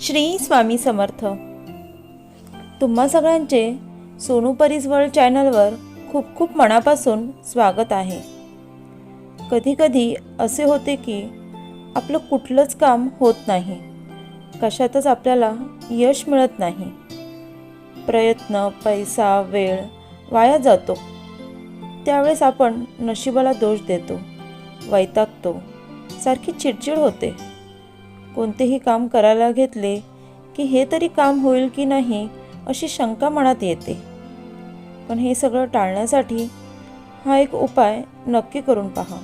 श्री स्वामी समर्थ. तुम्हा सगळ्यांचे सोनू परीस वर्ल्ड चॅनलवर खूप खूप मनापासून स्वागत आहे. कधीकधी असे होते की आपलं कुठलंच काम होत नाही. कशातच आपल्याला यश मिळत नाही. प्रयत्न पैसा वेळ वाया जातो. त्यावेळेस आपण नशिबाला दोष देतो वैतागतो सारखी चिडचिड होते. कोणतेही काम करायला घेतले की हे तरी काम होईल की नाही अशी शंका मनात येते. पण हे सगळं टाळण्यासाठी हा एक उपाय नक्की करून पहा.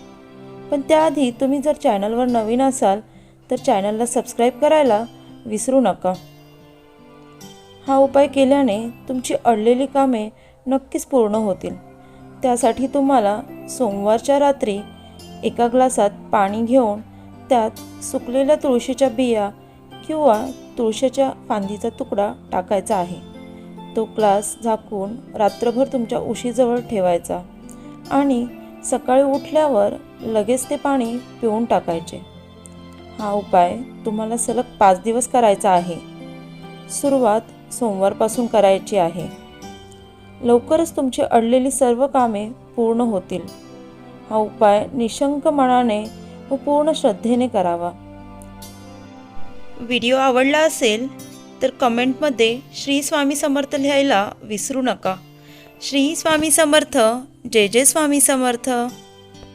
पण त्याआधी तुम्ही जर चॅनलवर नवीन असाल तर चॅनलला सबस्क्राईब करायला विसरू नका. हा उपाय केल्याने तुमची अडलेली कामे नक्कीच पूर्ण होतील. त्यासाठी तुम्हाला सोमवारच्या रात्री एका ग्लासात पाणी घेऊन त्यात सुकलेल्या तुळशीच्या बिया किंवा तुळशीच्या फांदीचा तुकडा टाकायचा आहे. तो ग्लास झाकून रात्रभर तुमच्या उशीजवळ ठेवायचा आणि सकाळी उठल्यावर लगेच ते पाणी पिऊन टाकायचे. हा उपाय तुम्हाला सलग पाच दिवस करायचा आहे. सुरुवात सोमवारपासून करायची आहे. लवकरच तुमची अडलेली सर्व कामे पूर्ण होतील. हा उपाय निशंक मनाने व पूर्ण श्रद्धेने करावा. व्हिडिओ आवडला असेल तर कमेंटमध्ये श्री स्वामी समर्थ लिहायला विसरू नका. श्री स्वामी समर्थ जय जय स्वामी समर्थ.